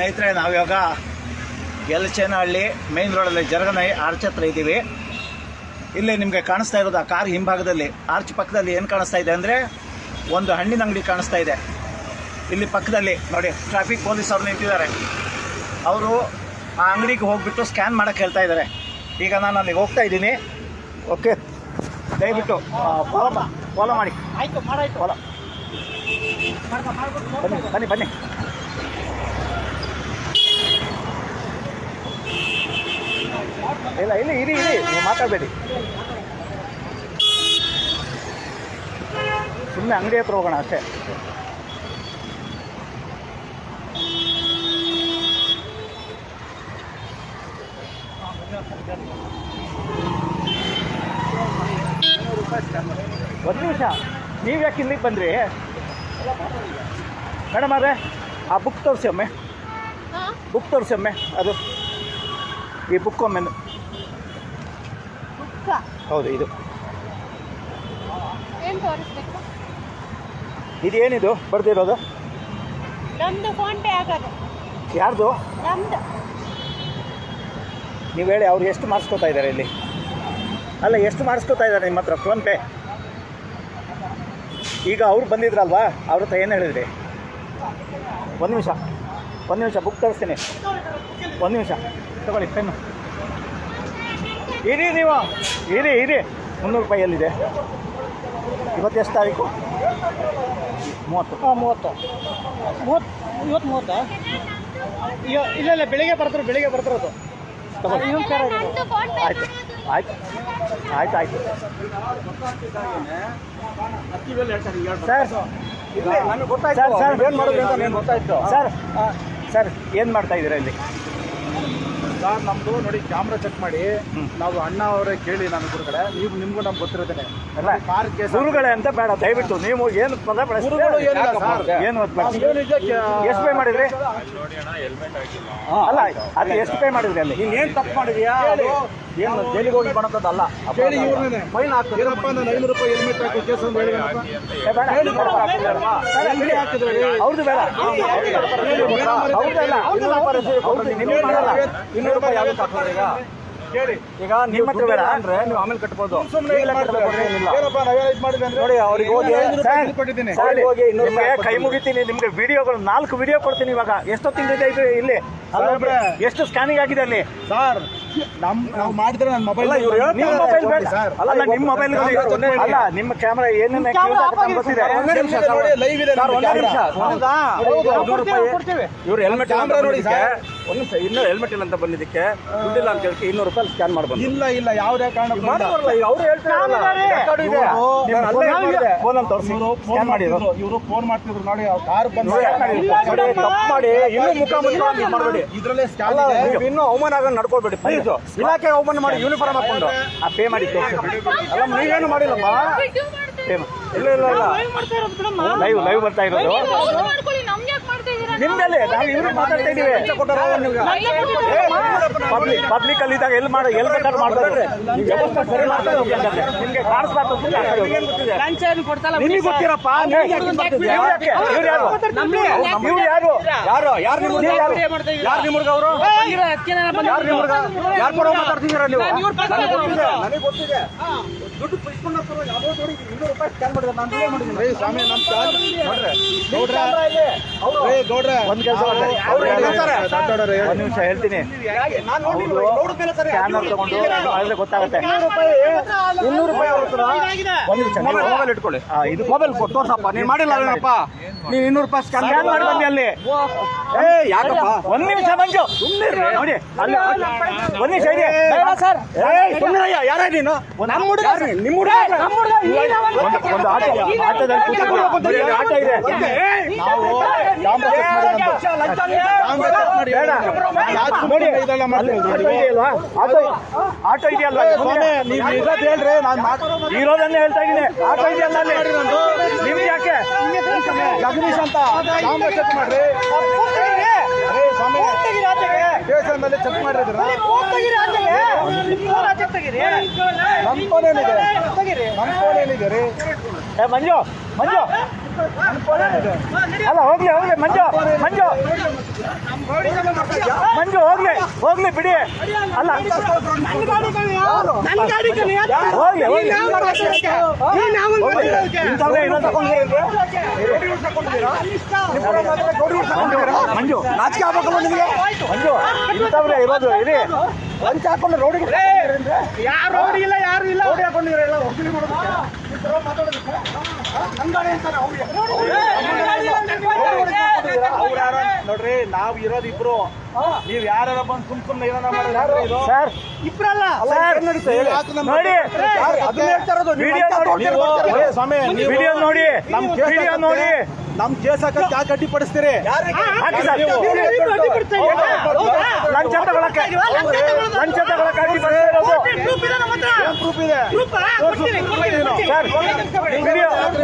ಸ್ನೇಹಿತರೆ ನಾವಿವಾಗ ಗೆಲಚೇನಹಳ್ಳಿ ಮೇನ್ ರೋಡಲ್ಲಿ ಜರಗನೈ ಆರ್ಚ್ ಹತ್ರ ಇದ್ದೀವಿ. ಇಲ್ಲಿ ನಿಮಗೆ ಕಾಣಿಸ್ತಾ ಇರೋದು ಆ ಕಾರ್ ಹಿಂಭಾಗದಲ್ಲಿ. ಆರ್ಚ್ ಪಕ್ಕದಲ್ಲಿ ಏನು ಕಾಣಿಸ್ತಾ ಇದೆ ಅಂದರೆ ಒಂದು ಹಣ್ಣಿನ ಅಂಗಡಿ ಕಾಣಿಸ್ತಾ ಇದೆ. ಇಲ್ಲಿ ಪಕ್ಕದಲ್ಲಿ ನೋಡಿ ಟ್ರಾಫಿಕ್ ಪೊಲೀಸ್ ಅವ್ರು ನಿಂತಿದ್ದಾರೆ. ಅವರು ಆ ಅಂಗಡಿಗೆ ಹೋಗ್ಬಿಟ್ಟು ಸ್ಕ್ಯಾನ್ ಮಾಡೋಕ್ಕೆ ಹೇಳ್ತಾ ಇದ್ದಾರೆ. ಈಗ ನಾನು ಅಲ್ಲಿಗೆ ಹೋಗ್ತಾ ಇದ್ದೀನಿ. ಓಕೆ ದಯವಿಟ್ಟು ಫಾಲೋ ಫಾಲೋ ಮಾಡಿ. ಆಯಿತು ಮಾಡಿ ಫಾಲೋ ಬನ್ನಿ ಬನ್ನಿ ಬನ್ನಿ. ಇಲ್ಲ ಇಲ್ಲಿ ಇರಿ ಇರಿ ನೀವು ಮಾತಾಡಬೇಡಿ. ಸುಮ್ಮನೆ ಅಂಗಡಿ ಹತ್ರ ಹೋಗೋಣ ಅಷ್ಟೇ. ಒಂದು ನಿಮಿಷ. ನೀವು ಯಾಕೆ ಇಲ್ಲಿಗೆ ಬಂದ್ರಿ? ಮೇಡಮ್ ಅದೇ ಆ ಬುಕ್ ತೋರಿಸಿ ಒಮ್ಮೆ. ಬುಕ್ ತೋರಿಸಿ ಒಮ್ಮೆ ಅದು. ಈ ಬುಕ್ ಒಮ್ಮೆ ಹೌದು ಇದು. ಇದು ಏನಿದು? ಇದೇನಿದು ಬರ್ದಿರೋದು? ನಮ್ದು ಫೋನ್ ಪೇ ಆಗೋದು. ಯಾರ್ದು? ನಮ್ದು. ನೀವು ಹೇಳಿ ಅವ್ರು ಎಷ್ಟು ಮಾಡಿಸ್ಕೊತಾ ಇದ್ದಾರೆ ಇಲ್ಲಿ? ಅಲ್ಲ ಎಷ್ಟು ಮಾಡಿಸ್ಕೊತಾ ಇದ್ದಾರೆ ನಿಮ್ಮ ಹತ್ರ ಫೋನ್ಪೇ ಈಗ ಅವ್ರು ಬಂದಿದ್ರಲ್ವಾ? ಅವ್ರ ಹತ್ರ ಏನು ಹೇಳಿದ್ರಿ? ಒಂದು ನಿಮಿಷ ಒಂದು ನಿಮಿಷ ಬುಕ್ ತರಿಸ್ತೀನಿ. ಒಂದು ನಿಮಿಷ ತಗೊಳ್ಳಿ ಪೆನ್ನು ಇರಿ ನೀವು. ಇರಿ ಇರಿ. ಮುನ್ನೂರು ರೂಪಾಯಿ ಎಲ್ಲಿದೆ ಇವತ್ತು ಎಷ್ಟು ತಾರೀಕು? ಮೂವತ್ತು. ಹಾಂ ಮೂವತ್ತು. ಮೂವತ್ತು ಇವತ್ತು ಮೂವತ್ತಾ? ಇಲ್ಲ ಇಲ್ಲ ಬೆಳಿಗ್ಗೆ ಬರ್ತಾರೆ ಬೆಳಿಗ್ಗೆ ಬರ್ತಿರೋದು ಆಯ್ತು ಆಯ್ತು ಆಯ್ತು ಆಯ್ತು. Sir sir, sir. ಏನು ಅಂತ ಗೊತ್ತಾಯ್ತು. ಸರ್ ಸರ್ ಏನು ಮಾಡ್ತಾ ಇದ್ದೀರಾ ಇಲ್ಲಿ? ಸರ್ ನಮ್ದು ನೋಡಿ ಕ್ಯಾಮ್ರಾ ಚೆಕ್ ಮಾಡಿ ನಾವು ಅಣ್ಣ ಅವರೇ ಕೇಳಿ ನಾನು ಗುರುಗಳೇ ನೀವು ನಿಮ್ಗೂ ನಮ್ಗೆ ಗೊತ್ತಿರೋದೇನೆ. ಅಲ್ಲ ಕಾರ್ ಕೇಸ್ ಗುರುಗಳೇ ಅಂತ ಬೇಡ ದಯವಿಟ್ಟು ನೀವು ಏನು ಪದ. ಏನು ಎಷ್ಟು ಪೇ ಮಾಡಿದ್ರಿ? ಅಲ್ಲ ಅದು ಎಷ್ಟು ಪೇ ಮಾಡಿದ್ರಿ ಅಲ್ಲಿ? ನೀನ್ ಏನ್ ತಪ್ಪು ಮಾಡಿದ್ಯಾ? ಏನು? ಜೈಲಿಗೆ ಹೋಗಿ ಮಾಡೋದಲ್ಲ ಕೇಳಿ ಇವ್ರನ್ನೇ ಫೈನ್ ಹಾಕ್ತಾರೆ. ಏನಪ್ಪ ನಾನು ಐನೂರು ರೂಪಾಯಿ ಹೆಲ್ಮೆಟ್ ಹಾಕಿ ಕೇಸ್ ಅಂತ? ಹೇಳಿದ್ನಪ್ಪ. ಏ, ಬೇಡ. ಹೇಳಿ? ಕೊಡಪ್ಪ, ಹಾಕಿದ್ರಲ್ವಾ? ಎಲ್ಲಿ ಹಾಕಿದ್ರಿ? ಅವ್ರದ್ದು ಬೇಡ. ಅವ್ರದ್ದು ಅಲ್ಲ ಇನ್ನೂರು ರೂಪಾಯಿ receipt ಕೊಡ್ತೀನಿ. ನಿಮ್ಗೆ ಮಾಡಲ್ಲ ಇನ್ನೂರು ರೂಪಾಯಿ ಯಾವ್ದಕ್ಕೆ ಹಾಕ್ತಾರೆ ಈಗ? ಕೇಳಿ. ಈಗ ನಿಮ್ಮ ಹತ್ರ ಬೇಡ ಅಂದ್ರೆ ನೀವು ಆಮೇಲೆ ಕಟ್ಬೋದು. ನೋಡಿ ಅವ್ರಿಗೆ ಹೋಗಿ ನಿಮ್ಗೆ ರೂಪಾಯಿ ಕೈ. ಮುಗಿತೀನಿ. ನಿಮ್ಗೆ ವಿಡಿಯೋಗಳು ನಾಲ್ಕು ವಿಡಿಯೋ ಕೊಡ್ತೀನಿ ಇವಾಗ. ಎಷ್ಟೊತ್ತಿಂದ ಇದೆ ಇಲ್ಲಿ. ಎಷ್ಟು ಸ್ಕ್ಯಾನಿಂಗ್ ಆಗಿದೆ ಅಲ್ಲಿ? ಸರ್ ನಮ್ ನಾವು ಮಾಡಿದ್ರೆ ನನ್ನ ಮೊಬೈಲ್ ಅಲ್ಲ ಇವ್ರು ನಿಮ್ಮ ಮೊಬೈಲ್ ಬೇಡ. ಅಲ್ಲ ನಿಮ್ಮ ಮೊಬೈಲ್ ಅಲ್ಲ ನಿಮ್ಮ ಕ್ಯಾಮ್ರಾ ಏನೇನು ಗೊತ್ತಿದೆ ನಿಮಿಷ ನೋಡಿ ಲೈವ್ ಇದೆ ಸರ್, ಒಂದೇ ನಿಮಿಷ. ಹೌದಾ? ಹೌದು, ಇನ್ನೂರು ರೂಪಾಯಿ ಕೊಡ್ತೀವಿ. ಇವ್ರು ಹೆಲ್ಮೆಟ್ ಕ್ಯಾಮ್ರಾ ನೋಡಿ. ಒಂದು ಇನ್ನೂ ಹೆಲ್ಮೆಟ್ ಇಲ್ಲ ಅಂತ ಬಂದಿದ್ದಕ್ಕೆ. ದುಡ್ಡಿಲ್ಲ ಅಂತ ಹೇಳಿ ಇನ್ನೂರು ರೂಪಾಯಿ ಸ್ಕ್ಯಾನ್ ಮಾಡ್ಬೋದು. ಇಲ್ಲ ಇಲ್ಲ ಯಾವುದೇ ಈಗ ಅವ್ರು ಸ್ಕ್ಯಾನ್ ಮಾಡಿದ್ರು ಇವರು ಫೋನ್ ಮಾಡ್ತಿದ್ರು ನೋಡಿ ಕಾರ್ ಬಂದು ಮಾಡಿ. ಇನ್ನೂ ಮುಖ ಮುಖ ಅಂತ ಮಾಡಬೇಡಿ. ಇದ್ರಲ್ಲೇ ಸ್ಕ್ಯಾನ್ ಅಲ್ಲ, ಇದೆ. ನೀವು ಇನ್ನೂ ಅವಮಾನ ಆಗ ನಡ್ಕೊಳ್ಬೇಡಿ. ಪ್ಲೀಸ್ ಇಲಾಖೆ ಓಪನ್ ಮಾಡಿ ಯೂನಿಫಾರ್ಮ್ ಹಾಕೊಂಡು. ಆ ಪೇ ಮಾಡಿ ತೋರಿಸಿ ಅಲ್ಲ ನೀವೇನು ಮಾಡಿಲ್ಲಮ್ಮ? ಪೇ ಇಲ್ಲ ಇಲ್ಲ ಇಲ್ಲ. ಲೈವ್ ಲೈವ್ ಬರ್ತಾ ಇರೋದು. ನಿಮ್ದಲ್ಲಿ? ನಾವು ಇವ್ರಿಗೆ ಮಾತಾಡ್ತಾ ಇದೀವಿ. ಪಬ್ಲಿಕ್ ಪಬ್ಲಿಕ್ ಅಲ್ಲಿ ಇದ್ದಾಗ ಎಲ್ಲಿ ಮಾಡಿ ಎಲ್ಲಿ ಬೇಕಾದ್ರೂ ಮಾಡ್ತಾರೆ ವ್ಯವಸ್ಥೆ ಸರಿ ಮಾಡ್ತಾರೆ. ನಿಮ್ಗೆ ಕಾಣಿಸ್ಬಾರ್ದು ಗೊತ್ತಿರಪ್ಪ. ಇವ್ರು ಯಾರು? ನಮ್ಗೆ ಇವ್ರು ಯಾರು? ಯಾರು? ಯಾರು? ನಿಮ್ಮ ಯಾರು ಮಾಡ್ತಾ ಯಾರು? ನಿಮ್ಮ ಅವರು? ಬಂದಿರೋ ಅದಕ್ಕೆ ನಾನು ಬಂದಿದ್ದು. ಯಾರು ನಿಮ್ಮ ಯಾರು ಕೂಡ ಮಾತಾಡ್ತಿದ್ದೀರಾ ನೀವು? ನಾನು ಇವ್ರ ಪಕ್ಕ ನನಗೆ ಗೊತ್ತಿದೆ. ಇರೋದು. ನನಗೆ ಗೊತ್ತಿದೆ. ದುಡ್ಡು ಇಸ್ಕೊಂಡು ಹೋಗ್ತಾರೆ, ಯಾವುದೋ ನೋಡಿ ಇನ್ನೂರು ರೂಪಾಯಿ ಸ್ಕ್ಯಾನ್ ಮಾಡಿದ್ರೆ ನಾನು ಇಲ್ಲೇ ಮಾಡಿದ್ದೀನಿ ಸ್ವಾಮಿ ನಮ್ ಕಾರ್ ನೋಡ್ರೆ. ಗೌಡ್ರ ಏ ಗೌಡ್ರೆ. ಒಂದ್ ಕೆಲಸ ಒಂದ್ ನಿಮಿಷ ಹೇಳ್ತೀನಿ. ನಾನು ಸ್ಕ್ಯಾನರ್ ತಗೊಂಡು ಮಾಡಿದ್ರೆ ಗೊತ್ತಾಗುತ್ತೆ. ಇನ್ನೂರು ರೂಪಾಯಿ. ಒಂದ್ ನಿಮಿಷ. ಮೊಬೈಲ್ ಇಟ್ಕೊಳ್ಳಿ. ಇದು ಮೊಬೈಲ್ ತೋರ್ಸಪ್ಪ. ನೀನ್ ಮಾಡಿಲ್ಲ ಏನಪ್ಪ ನೀನ್ ಇನ್ನೂರು ರೂಪಾಯಿ ಸ್ಕ್ಯಾನ್ ಸ್ಕ್ಯಾನ್ ಮಾಡಿ ಅಲ್ಲಿ. ಏ ಯಾಕಪ್ಪ? ಒಂದ್ ನಿಮಿಷ ಮಂಜು ನೋಡಿ ಅಲ್ಲಿ ಒಂದ್ ನಿಮಿಷ ಇದೆ ಸರ್. ಸುಮ್ಮನೆ ಯಾರ ನೀನು? ನಮ್ಮ ಹುಡುಗ ನಿಮ್ಮ ಹುಡುಗ ನಮ್ಮ ಹುಡುಗ ಒಂದು- ಆಟ ಇದೆ. ಆಟದಲ್ಲಿ ಕೂತ್ಕೊಳ್ಳಿ. ನೋಡಿ, ಆಟ ಇದೆ. ನಾವು ಆಟೋ ಸ್ವಾಮಿ ನೀವು ಇರೋದು ಹೇಳ್ರಿ ನಾನು ಇರೋದನ್ನೇ ಹೇಳ್ತಾ ಇದ್ದೀನಿ. ಆಟೋ ಇದೆಯಲ್ಲ ನಿಮ್ಗೆ ಯಾಕೆ? ಜಗದೀಶ್ ಅಂತ ಚೆಕ್ ಮಾಡ್ರಿ. ದೇವಸ್ಥಾನದಲ್ಲಿ ಚೆಕ್ ಮಾಡಿದ್ರ? ನಮ್ ಫೋನ್ ಏನಿದೆ? ನಮ್ ಫೋನ್ ಏನಿದೆ ರೀ? ಮಂಜು ಮಂಜು. ಅಲ್ಲ, ಹೋಗ್ಲಿ ಹೋಗ್ಲಿ, ಮಂಜು ಮಂಜು. ಮಂಜು, ಹೋಗ್ಲಿ ಹೋಗ್ಲಿ, ಬಿಡಿ. ಅಲ್ಲ. ಹೋಗ್ಲಿ ಹೋಗ್ಲಿ. ಮಂಜು, ನಾಚಿಕೆ ಆಗ್ಬೇಕಲ್ಲ ಮಂಜು ಇಂಥವ್ರೆ ಇರೋದು, ಇರಿ. ಲಂಚ ಹಾಕೊಂಡು ರೋಡಿಗೆ ಯಾರು ರೋಡಿ ಇಲ್ಲ ಯಾರು ಇಲ್ಲ? ರೋಡಿ ಹಾಕೊಂಡಿರಲ್ಲ ಎಲ್ಲ? ಮಾಡೋದಕ್ಕೆ ಅವ್ರು ಯಾರ ನೋಡ್ರಿ ನಾವ್ ಇರೋದಿಬ್ರು ನೀವ್ ಯಾರ ಬಂದು ಸುಮ್ ಸುಮ್ನೆ ಏನೋ ಮಾಡಿದ್ರೆ ಸರ್. ಇಬ್ರಲ್ಲ? ಸರ್. ನೋಡಿ. ವಿಡಿಯೋ ನೋಡಿ. ತಗೊಳ್ತೀರಿ ಸ್ವಾಮಿ ವಿಡಿಯೋ ನೋಡಿ. ನಮ್ ವಿಡಿಯೋ ನೋಡಿ. ನಮ್ ಕೇಸ್ ಹಾಕಕ್ಕೆ ಯಾಕೆ ಅಡ್ಡಿ ಪಡಿಸ್ತೀರಿ ಹಾಕಿ ಸರ್ ನೀವು ಅಡ್ಡಿ ಹೌದಾ? ಲಂಚ ತಗೊಳಕ್ಕೆ ಲಂಚ. ತಗೊಳಕ್ಕೆ ಏನ್ ಪ್ರೂಫ್ ಇದೆ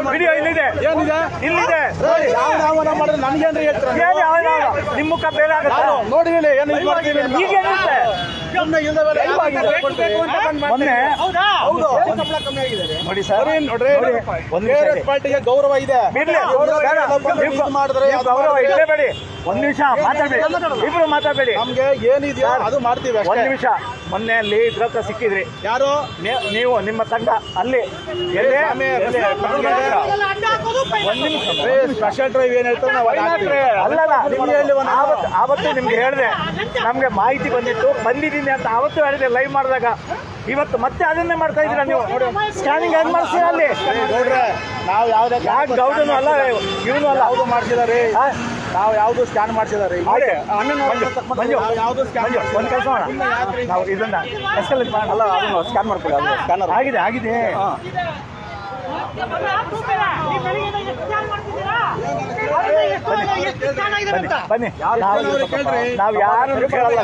ವಿಡಿಯೋ ಇಲ್ಲಿದೆ ಏನಿದೆ ಇಲ್ಲಿದೆ ಯಾವ ಮಾಡಿದ್ರೆ ನನಗೇನ್ರಿ ಹೇಳ್ತೀರ? ನಿಮ್ಮ ಮುಖ ಬೇರೆ ಆಗುತ್ತೆ ನೋಡಿ ಏನು ಈಗ ನೋಡಿ ಸರ್ ನೋಡ್ರಿ? ನೋಡಿ, ಒಂದು ನಿಮಿಷ KRS ಪಾರ್ಟಿಗೆ ಗೌರವ ಇದೆ. ಮಾಡಿದ್ರೆ ಗೌರವ ಇರಲೇಬೇಡಿ ಒಂದ್ ನಿಮಿಷ ಮಾತಾಡ್ಬೇಡಿ. ಇಬ್ರು ಮಾತಾಡ್ಬೇಡಿ. ನಮ್ಗೆ ಏನಿದೆಯೋ ಅದು ಮಾಡ್ತೀವಿ ಒಂದ್ ನಿಮಿಷ ಮೊನ್ನೆ ಅಲ್ಲಿ ಇದ್ರ ಸಿಕ್ಕಿದ್ರಿ. ಯಾರು? ನೀವು ನಿಮ್ಮ ತಂಡ ಅಲ್ಲಿ. ಸ್ಪೆಷಲ್ ಡ್ರೈವ್ ಏನ್ ಹೇಳ್ತಾರೆ ಆವತ್ತು ನಿಮ್ಗೆ ಹೇಳಿದೆ. ನಮ್ಗೆ ಮಾಹಿತಿ ಬಂದಿತ್ತು. ಬಂದಿದ್ದೀನಿ ಅಂತ ಅವತ್ತು ಹೇಳಿದೆ ಲೈವ್ ಮಾಡಿದಾಗ. ಇವತ್ತು ಮತ್ತೆ ಅದನ್ನೇ ಮಾಡ್ತಾ ಇದ್ದೀರಾ ನೀವು? ಸ್ಕ್ಯಾನಿಂಗ್ ಹೆಂಗ್ ಮಾಡ್ತೀರಾ ಅಲ್ಲಿ? ನಾವು ಯಾವ್ದೇ ಗೌಡನು ಅಲ್ಲ ಇವನು ಅಲ್ಲ. ಯಾವ್ದು ಮಾಡ್ಸಿದಾರೆ ಹಾ? ನಾವು ಯಾವುದು ಸ್ಕ್ಯಾನ್ ಮಾಡ್ಸಿದಾರೆ ಮಾಡಿ. ಅಣ್ಣನ ಮಂಜು, ಮಂಜು, ನಾವು ಯಾವ್ದು ಸ್ಕ್ಯಾನ್ ಮಂಜು, ಒಂದ್ ಕೆಲಸ ಮಾಡೋಣ. ನಾವು ಇದನ್ನ ಅಲ್ಲ ಅದನ್ನು ಸ್ಕ್ಯಾನ್ ಅದು ಸ್ಕ್ಯಾನರ್ ಆಗಿದೆ ಆಗಿದೆ. ಬನ್ನಿ ನಾವು ಯಾರು ಕೇಳಲ್ಲ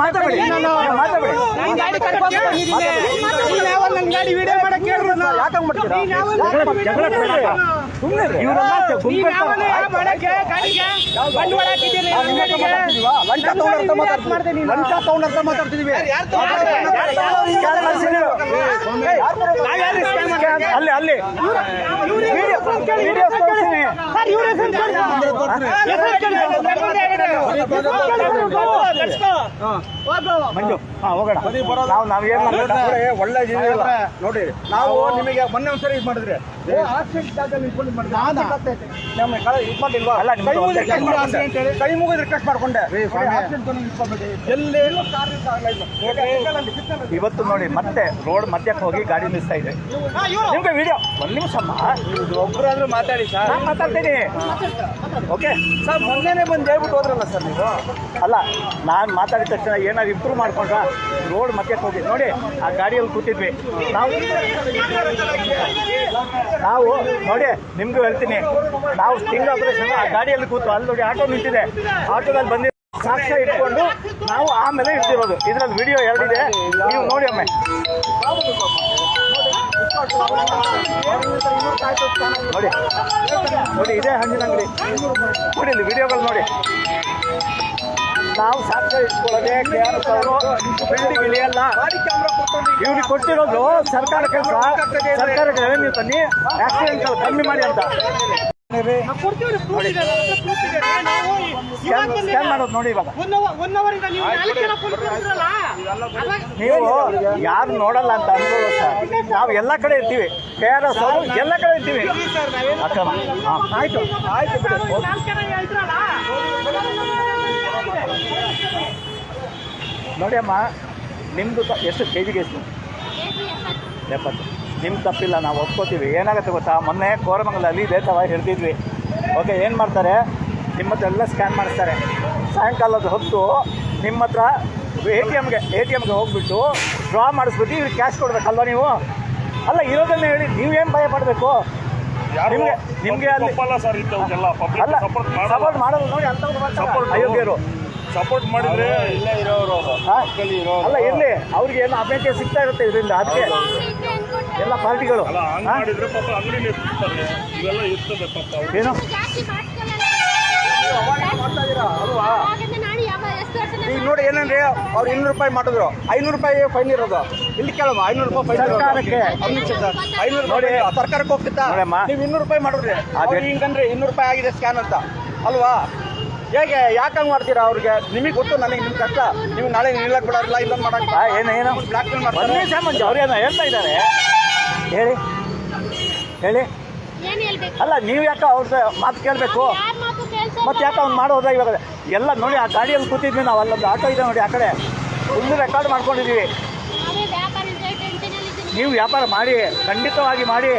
ಮಾತಾಡ್ಬೇಡಿ ಮಾತಾಡ್ಬೇಡಿ ವಿಡಿಯೋ ಮಾಡಕ್ ಕೇಳಿದ್ರು ಮಾಡ್ತೀರಾ? ಅಲ್ಲಿ ಅಲ್ಲಿ. ವಿಡಿಯೋ ವಿಡಿಯೋ ತೋರಿಸ್ತೀನಿ ಮಂಜು ಹಾ ಹೋಗೋಣ ನಾವು ನಾವು ಒಳ್ಳೆ ನೋಡಿ ನಾವು ನಿಮಗೆ ಮೊನ್ನೆ ಒಂದ್ಸರಿ ಇದು ಮಾಡಿದ್ರೆ ಕೈ ಮುಗಿದು ರಿಕ್ವೆಸ್ಟ್ ಮಾಡ್ಕೊಂಡೆ ಇವತ್ತು ನೋಡಿ ಮತ್ತೆ ರೋಡ್ ಮಧ್ಯಕ್ಕೆ ಹೋಗಿ ಗಾಡಿ ನಿಲ್ಲಿಸ್ತಾ ಇದೆ ನಿಮ್ಗೆ ವಿಡಿಯೋ ಒಂದ್ ನಿಮಿಷಮ್ಮ ಒಬ್ಬರಾದ್ರೂ ಮಾತಾಡಿ ಸರ್ ನಾನು ಮಾತಾಡ್ತೀನಿ ಓಕೆ ಸರ್, ಮೊನ್ನೆನೆ ಬಂದು ಹೇಳ್ಬಿಟ್ಟು ಹೋದ್ರಲ್ಲ ಸರ್ ನೀವು? ಅಲ್ಲ, ನಾನು ಮಾತಾಡಿದ ತಕ್ಷಣ ಏನಾದ್ರು ಇಂಪ್ರೂವ್ ಮಾಡ್ಕೊಂಡ್ರ? ರೋಡ್ ಮತ್ತೆ ಹೋಗಿ ನೋಡಿ, ಆ ಗಾಡಿಯಲ್ಲಿ ಕೂತಿದ್ವಿ. ನಾವು ನಾವು ನೋಡಿ, ನಿಮ್ಗೂ ಹೇಳ್ತೀನಿ. ನಾವು ಸ್ಟಿಂಗ್ ಆಪರೇಷನ್, ಆ ಗಾಡಿಯಲ್ಲಿ ಕೂತು ಅಲ್ಲಿ ನೋಡಿ ಆಟೋ ನಿಂತಿದೆ. ಆಟೋದಲ್ಲಿ ಬಂದಿ ಸಾಕ್ಷ್ಯ ಇಟ್ಕೊಂಡು ನಾವು ಆಮೇಲೆ ಇಡ್ತಿರೋದು ಇದ್ರಲ್ಲಿ ವಿಡಿಯೋ ಎರಡಿದೆ. ನೀವು ನೋಡಿ ಒಮ್ಮೆ. ನೋಡಿ ನೋಡಿ ಇದೇ ಹಣ್ಣಿನ ಅಂಗಡಿ. ನೋಡಿ ಇಲ್ಲಿ ವಿಡಿಯೋಗಳು ನೋಡಿ. ನಾವು ಸಾಕ್ಷ್ಯ ಇಟ್ಕೊಳ್ಳೋದೇ ಕೆ ಆರ್ ಎಸ್ ಅವರು ಬಿಲ್ಡಿಂಗ್ ಇಳಿಯಲ್ಲ ಇವ್ರಿಗೆ ಕೊಟ್ಟಿರೋದು ಸರ್ಕಾರ ಕೆಲಸ ಸರ್ಕಾರಕ್ಕೆ ರೆವೆನ್ಯೂ ತನ್ನಿ ಆಕ್ಸಿಡೆಂಟ್ ಕಮ್ಮಿ ಮಾಡಿ ಅಂತ. ನಾವು ಕೊಡ್ತೀವಿ ಪ್ರೂಫ್ ಇದೆ ನಮ್ಮ ಹತ್ರ ಇದೆ. ನಾವು ಇವಾಗ ಸ್ಕ್ಯಾನ್ ಮಾಡೋದು ನೋಡಿ ಇವಾಗ. ಒನ್ ಅವರ್ ಇಂದ ನೀವು ಯಾರು ನೋಡಲ್ಲ ಅಂತ ಅನ್ಬೋದು ಸರ್ ನಾವು ಎಲ್ಲ ಕಡೆ ಇರ್ತೀವಿ. ಕೆ ಆರ್ ಎಸ್ ಅವರು ಎಲ್ಲ ಕಡೆ ಇರ್ತೀವಿ. ಅಕ್ರಮ. ಹಾಂ. ಆಯ್ತು ಆಯ್ತು ಬಿಡಿ. ನಾಲ್ಕು ಜನ ಇದ್ರಲ್ಲ ನೋಡಿ ಅಮ್ಮ ನಿಮ್ಮದು ಎಷ್ಟು ಕೆ ಜಿಗೆ ಎಷ್ಟು? ಎಪ್ಪತ್ತು. ನಿಮ್ಮ ತಪ್ಪಿಲ್ಲ ನಾವು ಒಪ್ಕೋತೀವಿ. ಏನಾಗುತ್ತೆ ಗೊತ್ತಾ? ಮೊನ್ನೆ ಕೋರಮಂಗಲಲ್ಲಿ ಇದೇ ಥರ ಹಿಡಿದಿದ್ವಿ ಓಕೆ ಏನು ಮಾಡ್ತಾರೆ? ನಿಮ್ಮ ಹತ್ರ ಎಲ್ಲ ಸ್ಕ್ಯಾನ್ ಮಾಡಿಸ್ತಾರೆ. ಸಾಯಂಕಾಲದ ಹೊತ್ತು ನಿಮ್ಮ ಹತ್ರ ಎ ಟಿ ಎಮ್ಗೆ ಎ ಟಿ ಎಮ್ಗೆ ಹೋಗ್ಬಿಟ್ಟು ಡ್ರಾ ಮಾಡಿಸ್ಬಿಟ್ಟು ಇವ್ರಿಗೆ ಕ್ಯಾಶ್ ಕೊಡ್ಬೇಕಲ್ವ ನೀವು? ಅಲ್ಲ ಇರೋದನ್ನೇ ಹೇಳಿ ನೀವೇನು ಭಯ ಪಡಬೇಕು? ನಿಮಗೆ ನಿಮಗೆ ಅಲ್ಲಿ ಅಲ್ಲ ಸಪೋರ್ಟ್ ಮಾಡೋದು ನೋಡಿ ಅಂತ ಅಯೋಗ್ಯರು. ಸಪೋರ್ಟ್ ಮಾಡಿದ್ರೆ ಇಲ್ಲೇ ಇರೋರು? ಅಲ್ಲ ಇಲ್ಲಿ ಅವ್ರಿಗೆ ಏನು ಅಭ್ಯರ್ಥಿ ಸಿಗ್ತಾ ಇರುತ್ತೆ ಇದರಿಂದ ಅದಕ್ಕೆ ಎಲ್ಲ ಪಾರ್ಟಿಗಳು ಅಲ್ಲ ಹಂಗ್ ಹಾ? ಮಾಡಿದ್ರೆ ಪಾಪ ಅಂಗಡಿ ಇರ್ತಾರೆ ಇವೆಲ್ಲ ಇರ್ತದೆ ಪಾಪ ಅವ್ರು. ಏನು ಈಗ ನೋಡಿ ಏನಂದ್ರೆ ಅವ್ರು ಇನ್ನೂರು ರೂಪಾಯಿ ಮಾಡಿದ್ರು ಐನೂರು ರೂಪಾಯಿ ಫೈನ್ ಇರೋದು ಇಲ್ಲಿ ಕೇಳಮ್ಮ ಐನೂರು ರೂಪಾಯಿ ಫೈನ್ ಸರ್ಕಾರಕ್ಕೆ. ಐನೂರು ನೋಡಿ. ನೋಡಿ ಸರ್ಕಾರಕ್ಕೆ ಹೋಗ್ತಾ ನೋಡಮ್ಮ. ನೀವು ಇನ್ನೂರು ರೂಪಾಯಿ ಮಾಡಿದ್ರೆ ಅದೇ. ಅವ್ರು ಹಿಂಗಂದ್ರೆ ಇನ್ನೂರು ರೂಪಾಯಿ ಆಗಿದೆ ಸ್ಕ್ಯಾನ್ ಅಂತ ಅಲ್ವಾ ಹೇಗೆ ಯಾಕೆ ಹಂಗೆ ಮಾಡ್ತೀರಾ ಅವ್ರಿಗೆ? ನಿಮಗೆ ಗೊತ್ತು ನನಗೆ ನಿಮ್ಮ ಕಷ್ಟ. ನೀವು ನಾಳೆ ನಿಲ್ಲಕ್ಕೆ ಬಿಡೋದಿಲ್ಲ ಇಲ್ಲೊಂದು ಮಾಡಕ್ಕೆ ಏನು ಏನು? ಬ್ಲಾಕ್ ಮೇಲ್ ಒಂದೇ ಮಾಡ್ತಾರೆ. ಅವ್ರು ಅವ್ರೇನೋ ಹೇಳ್ತಾ ಇದ್ದಾರೆ. ಹೇಳಿ. ಹೇಳಿ. ಏನ್ ಹೇಳ್ಬೇಕು? ಅಲ್ಲ ನೀವು ಯಾಕೆ ಅವ್ರ ಮಾತು ಕೇಳಬೇಕು? ಯಾರ ಮಾತು ಕೇಳ್ಸ ಮತ್ತೆ ಯಾಕೆ ಅವ್ನು ಮಾಡೋದ ಇವಾಗ ಎಲ್ಲ ನೋಡಿ ಆ ಗಾಡಿಯಲ್ಲಿ ಕೂತಿದ್ವಿ ನಾವು ಅಲ್ಲೊಂದು ಆಟೋ ಇದೆ ನೋಡಿ ಆ ಕಡೆ. ಒಂದು ರೆಕಾರ್ಡ್ ಮಾಡ್ಕೊಂಡಿದ್ದೀವಿ ನೀವು ವ್ಯಾಪಾರ ಮಾಡಿ ಖಂಡಿತವಾಗಿ ಮಾಡಿ.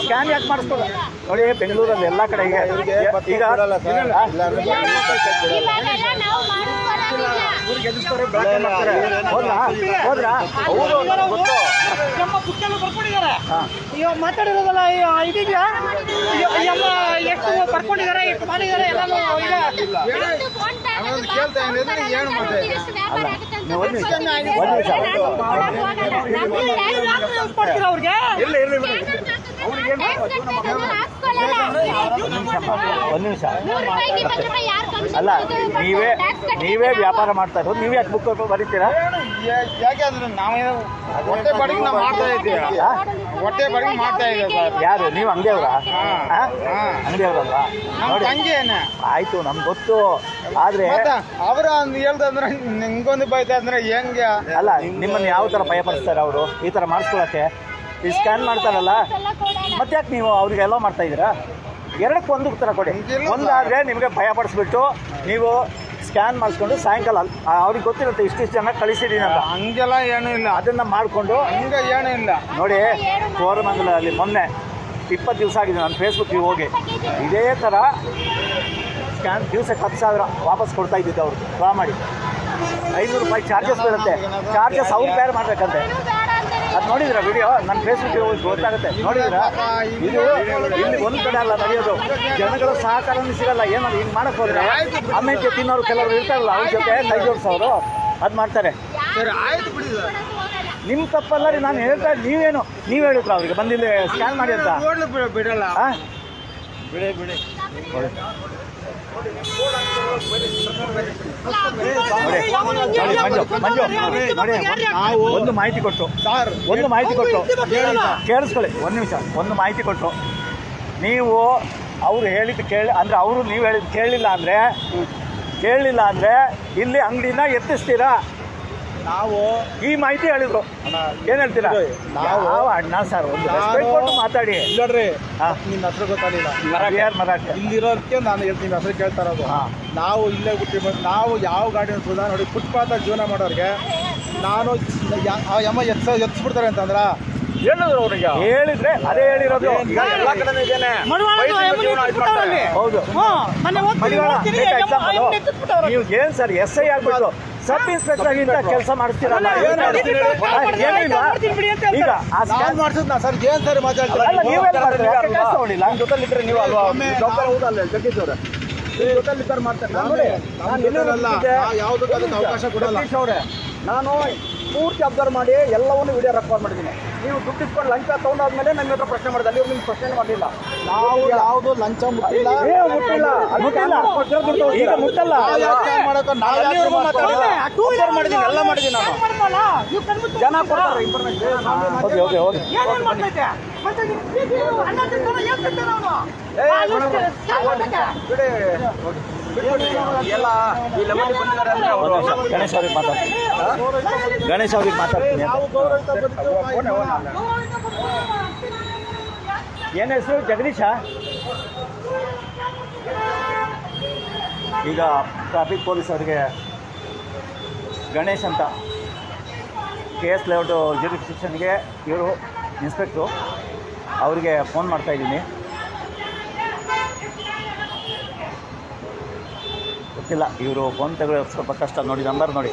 ಸ್ಕ್ಯಾನ್ ಯಾಕೆ ಮಾಡಿಸ್ಬೋದು ನೋಡಿ ಬೆಂಗಳೂರಲ್ಲಿ ಎಲ್ಲ ಕಡೆ ಈಗ ಈಗ ಹೋದ್ರಾ ಹೋದ್ರಾ ಹೌದು ನನಗೆ ಗೊತ್ತು ನಮ್ಮ ಬುಕ್ಕಲ್ಲಿ ಬರ್ಕೊಂಡಿದ್ದಾರೆ ಹಾ. ಇವಾಗ ಮಾತಾಡಿರೋದಲ್ಲ ಈ- ಇದೀಗ ಎಷ್ಟು ಬರ್ಕೊಂಡಿದ್ದಾರೆ ಎಷ್ಟು ಮಾಡಿದ್ದಾರೆ ಎಲ್ಲಾನು ಈಗ ಅವ್ರಿಗೆ ಒಂದು ನಿಮಿಷ. ಅಲ್ಲ ನೀವೇ ನೀವೇ ವ್ಯಾಪಾರ ಮಾಡ್ತಾ ಇರೋದು. ನೀವೇ ಯಾಕೆ ಬುಕ್ ಬರೀತೀರಾ? ಯಾಕೆ ಅಂದ್ರೆ ನಾವೇನು ಹೊಟ್ಟೆ ಬಾಡಿಗೆ ನಾವು ಮಾಡ್ತಾ ಇದ್ದೀವಿ ಹೊಟ್ಟೆ ಬಾಡಿಗೆ ಮಾಡ್ತಾ ಇದ್ದೀವಿ ಸರ್? ಯಾರು ನೀವು ಹಂಗೆ ಅವರ ಹಂಗೆ ನಮ್ಮ ನೋಡಿ. ತಂಗಿಯೇನೆ ಆಯ್ತು ನಮ್ಗೆ ಗೊತ್ತು. ಆದ್ರೆ ಅವರ ಅವ್ರ ಹೇಳ್ದಂದ್ರೆ ನಿಂಗೊಂದು ಬೈತಾ ಅಂದ್ರೆ ಹೆಂಗೆ? ಅಲ್ಲ ನಿಮ್ಮನ್ನ ಯಾವ ತರ ಭಯಪಡಿಸ್ತಾರೆ ಅವರು? ಈ ತರ ಮಾಡಿಸ್ಕೊಳಕ್ಕೆ? ಈ ಸ್ಕ್ಯಾನ್ ಮಾಡ್ತಾರಲ್ಲ? ಮತ್ತೆ ಯಾಕೆ ನೀವು ಅವ್ರಿಗೆ ಎಲ್ಲೋ ಮಾಡ್ತಾ ಇದ್ದೀರಾ? ಎರಡಕ್ಕೆ ಒಂದು ಉತ್ತರ ಕೊಡಿ. ಒಂದಾದರೆ ನಿಮಗೆ ಭಯ ಪಡಿಸ್ಬಿಟ್ಟು ನೀವು ಸ್ಕ್ಯಾನ್ ಮಾಡಿಸ್ಕೊಂಡು ಸಾಯಂಕಾಲ ಅವ್ರಿಗೆ ಗೊತ್ತಿರುತ್ತೆ ಇಷ್ಟಿಷ್ಟು ಜನ ಕಳಿಸಿದೀನಿ ಅಂತ. ಹಂಗೆಲ್ಲ ಏನೂ ಇಲ್ಲ. ಅದನ್ನು ಮಾಡಿಕೊಂಡು ಹಂಗೆ ಏನೂ ಇಲ್ಲ. ನೋಡಿ ಕೋರಮಂಗಲದಲ್ಲಿ ಮೊನ್ನೆ ಇಪ್ಪತ್ತು ದಿವಸ ಆಗಿದೆ ನಾನು ಫೇಸ್ಬುಕ್ಕಿಗೆ ಹೋಗಿ. ಇದೇ ಥರ ಸ್ಕ್ಯಾನ್ ದಿವಸಕ್ಕೆ ಹತ್ತು ಸಾವಿರ ವಾಪಸ್ ಕೊಡ್ತಾ ಇದ್ದಿದ್ದು ಅವ್ರಿಗೆ ಡ್ರಾ ಮಾಡಿ. ಐನೂರು ರೂಪಾಯಿ ಚಾರ್ಜಸ್ ಬರುತ್ತೆ ಚಾರ್ಜಸ್ ಅವ್ರು ಪೇರ್ ಮಾಡ್ಬೇಕಂತೆ. ಅದು ನೋಡಿದ್ರ ವಿಡಿಯೋ ನನ್ನ ಫೇಸ್ಬುಕ್ಗೆ ಹೋಗಿ ಗೊತ್ತಾಗುತ್ತೆ ನೋಡಿದ್ರ ಇದು ಇಲ್ಲಿ ಒಂದು ಕಡೆ ಅಲ್ಲ ನಡೆಯೋದು ಜನಗಳ ಸಹಕಾರನೂ ಸಿಗಲ್ಲ ಏನಾದ್ರು ಹಿಂಗೆ ಮಾಡಕ್ ಹೋದ್ರೆ ಆಮೇಲೆ ತಿನ್ನೋರು ಕೆಲವರು ಇರ್ತಾರಲ್ಲ ಅವ್ರ ಜೊತೆ ಕೈ ಜೋಡಿಸೋರು ಅದು ಮಾಡ್ತಾರೆ ನಿಮ್ಮ ತಪ್ಪಲ್ಲ ರೀ ನಾನು ಹೇಳ್ತಾ ನೀವೇನು ನೀವು ಹೇಳಿದ್ರ ಅವ್ರಿಗೆ ಬಂದಿಲ್ಲ ಸ್ಕ್ಯಾನ್ ಮಾಡಿ ಅಂತ ಬಿಡಲ್ಲ? ಬಿಡಿ ಬಿಡಿ. ಒಂದು ಮಾಹಿತಿ ಕೊಟ್ಟು ಸರ್ ಒಂದು ಮಾಹಿತಿ ಕೊಟ್ಟು. ಕೇಳಿಸ್ಕೊಳ್ಳಿ ಒಂದು ನಿಮಿಷ ಒಂದು ಮಾಹಿತಿ ಕೊಟ್ಟು. ನೀವು ಅವ್ರು ಹೇಳಿದ್ದು ಕೇಳಿ ಅಂದರೆ ಅವರು ನೀವು ಹೇಳಿದ್ದು ಕೇಳಿಲ್ಲ ಅಂದರೆ ಕೇಳಲಿಲ್ಲ ಅಂದರೆ ಇಲ್ಲಿ ಅಂಗಡಿನ ಎತ್ತಿಸ್ತೀರಾ? ನಾವು ಈ ಮಾಹಿತಿ ಹೇಳಿದ್ರು. ಏನು ಹೇಳ್ತೀರಾ? ನಾವು- ಅಣ್ಣ ಸರ್? ಒಂದು respect ಕೊಟ್ಟು ಮಾತಾಡಿ. ನೋಡ್ರಿ ಹಾ. ನಿನ್ನ ಹತ್ರ ಗೊತ್ತಾಗಲಿಲ್ಲ. ಮರಾಠಿ. ಇಲ್ಲಿರೋದಕ್ಕೆ ನಾನು ಹೇಳ್ತೀನಿ ಹೆಸರು ಕೇಳ್ತಾ ಇರೋದು. ಹಾ. ನಾವು ಇಲ್ಲೇ ಹುಟ್ಟಿ ಬಂದು ನಾವು ಯಾವ ಗಾಡಿನ ಸುಧಾ ನೋಡಿ ಫುಟ್ಪಾತ್ ಜೀವನ ಮಾಡೋರಿಗೆ ನಾನು ಯಾ- ಆ ಯಮ್ಮ ಎತ್ಸ ಎತ್ಸ್ಬಿಡ್ತಾರೆ ಅಂತಂದ್ರ ಹೇಳಿದ್ರು ಅವ್ರಿಗೆ. ಹೇಳಿದ್ರೆ ಅದೇ ಹೇಳಿರೋದು. ಈಗ ಎಲ್ಲ ಕಡೆನೂ ಇದೇನೆ. ಮಡಿವಾಳ ಬೈದಿದ್ದು ಜೀವನ ಇದು ಮಾಡ್ತಾರೆ. ಹೌದು. ಮಡಿವಾಳ. ನೀವು ಏನ್ ಸರ್ ಎಸ್ ಐ ಆಗ್ಬಿಟ್ಟು ಸಬ್ ಇನ್ಸ್ಪೆಕ್ಟರ್ ಆಗಿಂತ ಕೆಲಸ ಮಾಡಿಸ್ತೀರಲ್ಲ? ಏನು? ಮಾಡ್ತೀನಿ ಈಗ ಆ ನಾನು ಸ್ಕ್ಯಾನ್ ಮಾಡ್ಸಿದ್ನ ಸರ್ ಏನ್ ಸರಿ ಮಾತಾಡ್ತೀರಾ ಅಲ್ಲ, ನೀವು? ನೀವೇನ್ ಯಾಕೆ ಕೆಲಸ ಮಾಡಿಲ್ಲ? ನಿಮ್ ಜೊತೆಲಿದ್ರೆ ನೀವು ಅಲ್ವಾ? ಜವಾಬ್ದಾರಿ ಹೌದಲ್ಲ ಜಗದೀಶ್ ಅವರೇ. ನಿಮ್ ಜೊತೆಲಿದ್ದಾರೆ ಮಾಡ್ತಾರೆ. ನಾನು ನೋಡಿ, ನಾನು ನಾನು ಜೊತೆಲಲ್ಲ ನಿಮಗೆ- ಯಾವುದಕ್ಕೂ ಅದಕ್ಕೆ ಅವಕಾಶ ಕೊಡಲ್ಲ. ಜಗದೀಶ್ ಅವರೇ. ನಾನು ಪೂರ್ತಿ ಅಬ್ಸರ್ವ್ ಮಾಡಿ ಎಲ್ಲವನ್ನು ವಿಡಿಯೋ ರೆಕಾರ್ಡ್ ಮಾಡಿದ್ದೀನಿ. ನೀವು ದುಡ್ಡು ಇಟ್ಕೊಂಡು ಲಂಚ ತಗೊಂಡಾದ್ಮೇಲೆ ನನ್ನ ಹತ್ರ ಪ್ರಶ್ನೆ ಮಾಡಿದೆ. ಅಲ್ಲಿ ನಿಮ್ಗೆ ಪ್ರಶ್ನೆ ಮಾಡಲಿಲ್ಲ. ನಾವು ಯಾವುದು ಲಂಚ ಮುಟ್ಟಿಲ್ಲ. ಮುಟ್ಟಿಲ್ಲ. ಮುಟ್ಟಿಲ್ಲ. ಈಗ ಮುಟ್ಟಲ್ಲ. ಮಾಡಿದ್ದೀನಿ, ಎಲ್ಲ ಮಾಡಿದ್ದೀನಿ ನಾನು. ಜನ ಕೊಡ್ತಾರೆ ಇನ್ಫಾರ್ಮೇಶನ್ ಓಕೆ ಓಕೆ ಓಕೆ? ಬಿಡಿ. ಬಿಟ್ಬಿಡಿ. ಗಣೇಶ್ ಅವ್ರಿಗೆ ಮಾತಾಡ್ತೀನಿ. ಗಣೇಶ ಅವ್ರಿಗೆ ಮಾತಾಡ್ತೀನಿ ಏನ ಹೆಸರು? ಜಗದೀಶ? ಈಗ ಟ್ರಾಫಿಕ್ ಪೊಲೀಸ್ ಅವರಿಗೆ ಗಣೇಶ್ ಅಂತ ಕೆ ಎಸ್ ಲೇಔಟ್ ಜ್ಯೂರಿಸ್ಟಿಕ್ಷನ್ಗೆ ಇವರು ಇನ್ಸ್ಪೆಕ್ಟ್ರು ಅವರಿಗೆ ಫೋನ್ ಮಾಡ್ತಾ ಗೊತ್ತಿಲ್ಲ. ಇವರು ಫೋನ್ ತೆಗೆದು ಸ್ವಲ್ಪ ಕಷ್ಟ. ನೋಡಿ ನಂಬರ್ ನೋಡಿ.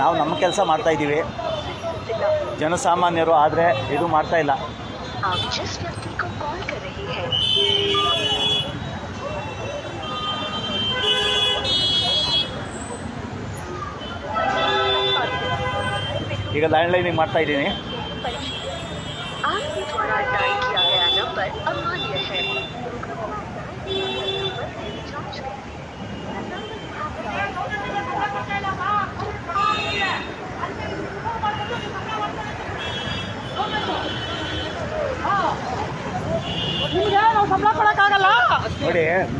ನಾವು ನಮ್ಮ ಕೆಲಸ ಮಾಡ್ತಾ ಮಾಡ್ತಾಯಿದ್ದೀವಿ ಜನಸಾಮಾನ್ಯರು ಆದರೆ ಇದು ಮಾಡ್ತಾ ಇಲ್ಲ. ಈಗ ಲ್ಯಾಂಡ್ಲೈನಿಗೆ ಮಾಡ್ತಾಯಿದ್ದೀನಿ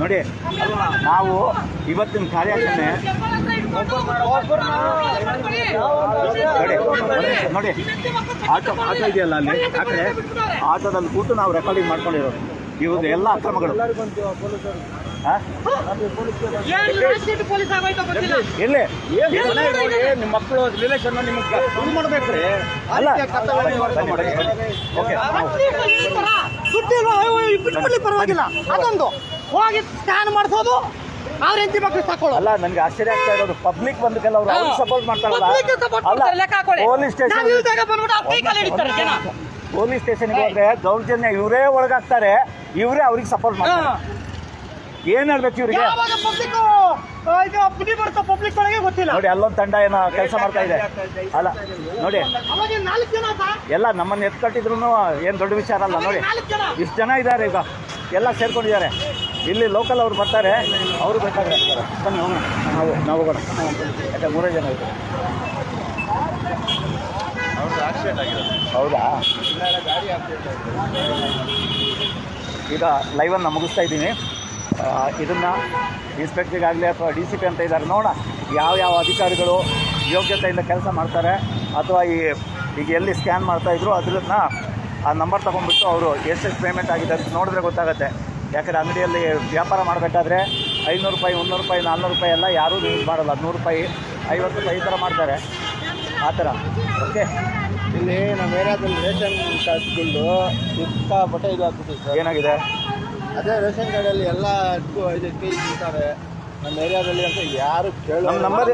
ನೋಡಿ ನಾವು ಇವತ್ತಿನ ಕಾರ್ಯಾಚರಣೆ ನೋಡಿ ನೋಡಿ ಆಟೋ ಆಟೋ ಇದೆಯಲ್ಲ ಅಲ್ಲಿ? ಆ ಕಡೆ ಆಟೋದಲ್ಲಿ ಕೂತು ನಾವು ರೆಕಾರ್ಡಿಂಗ್ ಮಾಡ್ಕೊಂಡಿರೋದು. ಇವ್ರದ್ದು ಎಲ್ಲ ಅಕ್ರಮಗಳು. ಎಲ್ಲಿ? ನಿಮ್ಮ ಮಕ್ಕಳು ರಿಲೇಷನ್ ನಿಮಗೆ ಇದು ಮಾಡ್ಬೇಕ್ರಿ ಅಲ್ಲ. ಓಕೆ ಬಿಟ್ಬಿಡ್ಲಿ ಪರವಾಗಿಲ್ಲ ಅದೊಂದು. ಹೋಗಿ ಸ್ಕ್ಯಾನ್ ಮಾಡಿಸೋದು ಅವ್ರ ಹೆಂಡತಿ ಮಕ್ಕಳು ತಕೊಳ್ಳೋ ಅಲ್ಲ ನನಗೆ ಆಶ್ಚರ್ಯ ಆಗ್ತಾ ಇರೋದು. ಪಬ್ಲಿಕ್ ಬಂದಕ್ಕೆಲ್ಲ ಅವ್ರು ಅವ್ರಿಗೆ ಸಪೋರ್ಟ್ ಮಾಡ್ತಾರಲ್ಲ. ಲೆಕ್ಕ ಹಾಕೊಳ್ಳಿ. ಪೊಲೀಸ್ ನಾವು ಸ್ಟೇಷನ್ ಬಂದ್ಬಿಟ್ಟು ಅವ್ರ ಕೈ ಕಾಲು ಹಿಡಿತಾರೆ ಜನ. ಪೊಲೀಸ್ ಸ್ಟೇಷನ್ಗೆ ಹೋದ್ರೆ ದೌರ್ಜನ್ಯ ಇವರೇ ಒಳಗಾಗ್ತಾರೆ ಇವರೇ ಅವ್ರಿಗೆ ಸಪೋರ್ಟ್ ಮಾಡ್ತಾರೆ. ಏನ್ ಹೇಳ್ಬೇಕು ಇವ್ರಿಗೆ? ಯಾವಾಗ ಪಬ್ಲಿಕ್ ಇದು ಪುಡಿ ಬರ್ತಾ ಪಬ್ಲಿಕ್ ಒಳಗೆ ಗೊತ್ತಿಲ್ಲ. ನೋಡಿ ಅಲ್ಲೊಂದು ತಂಡ ಏನೋ ಕೆಲಸ ಮಾಡ್ತಾ ಇದೆ. ಅಲ್ಲ ನೋಡಿ. ಅವಾಗ ನಾಲ್ಕು ಜನ ಸರ್ ಎಲ್ಲ ನಮ್ಮನ್ನ ಎತ್ಕಟ್ಟಿದ್ರು ಏನು ದೊಡ್ಡ ವಿಚಾರ ಅಲ್ಲ ನೋಡಿ. ಇಷ್ಟು ಜನ ಇದ್ದಾರೆ ಈಗ. ಎಲ್ಲ ಸೇರ್ಕೊಂಡಿದ್ದಾರೆ. ಇಲ್ಲಿ ಲೋಕಲ್ ಅವ್ರು ಬರ್ತಾರೆ ಅವರು ಬೇಕಾದ್ರೆ ಬನ್ನಿ ಹೋಗೋಣ. ನಾವು ನಾವು ಹೋಗೋಣ. ಯಾಕೆ ಮೂರೇ ಜನ ಇದ್ದಾರೆ ಹೌದಾ? ಈಗ ಲೈವನ್ನು ಮುಗಿಸ್ತಾ ಇದ್ದೀನಿ. ಇದನ್ನು ಇನ್ಸ್ಪೆಕ್ಟ್ರಿಗಾಗಲಿ ಅಥವಾ ಡಿ ಸಿ ಪಿ ಅಂತ ಇದ್ದಾರೆ ನೋಡೋಣ. ಯಾವ ಯಾವ ಅಧಿಕಾರಿಗಳು ಯೋಗ್ಯತೆಯಿಂದ ಕೆಲಸ ಮಾಡ್ತಾರೆ ಅಥವಾ ಈ ಈಗ ಎಲ್ಲಿ ಸ್ಕ್ಯಾನ್ ಮಾಡ್ತಾಯಿದ್ರು ಅದನ್ನ ಆ ನಂಬರ್ ತೊಗೊಂಡ್ಬಿಟ್ಟು ಅವರು ಎಷ್ಟೆಷ್ಟು ಪೇಮೆಂಟ್ ಆಗಿದೆ ಅಂತ ನೋಡಿದ್ರೆ ಗೊತ್ತಾಗುತ್ತೆ. ಯಾಕಂದರೆ ಅಂಗಡಿಯಲ್ಲಿ ವ್ಯಾಪಾರ ಮಾಡಬೇಕಾದ್ರೆ ಐನೂರು ರೂಪಾಯಿ ಮುನ್ನೂರು ರೂಪಾಯಿ ನಾನ್ನೂರು ರೂಪಾಯಿ ಎಲ್ಲ ಯಾರೂ ಯೂಸ್ ಮಾಡಲ್ಲ. ನೂರು ರೂಪಾಯಿ ಐವತ್ತು ರೂಪಾಯಿ ಈ ಥರ ಮಾಡ್ತಾರೆ. ಆ ಥರ ಓಕೆ ಇಲ್ಲಿ ನಮ್ಮ ಏರಿಯಾದಲ್ಲಿ ರೇಷನ್ ಕಾರ್ಡ್ಗಳು ಸಿಕ್ಕಾಪಟ್ಟೆ ಇದು ಆಗ್ಬಿಟ್ಟಿದೆ ಸರ್. ಏನಾಗಿದೆ? ಅದೇ ರೇಷನ್ ಕಾರ್ಡಲ್ಲಿ ಎಲ್ಲ ಇದು ಐದು ಕೆ ನಮ್ಮ ಏರಿಯಾದಲ್ಲಿ ಅಂತ ಯಾರು ಕೇಳೋ ನಂಬರ್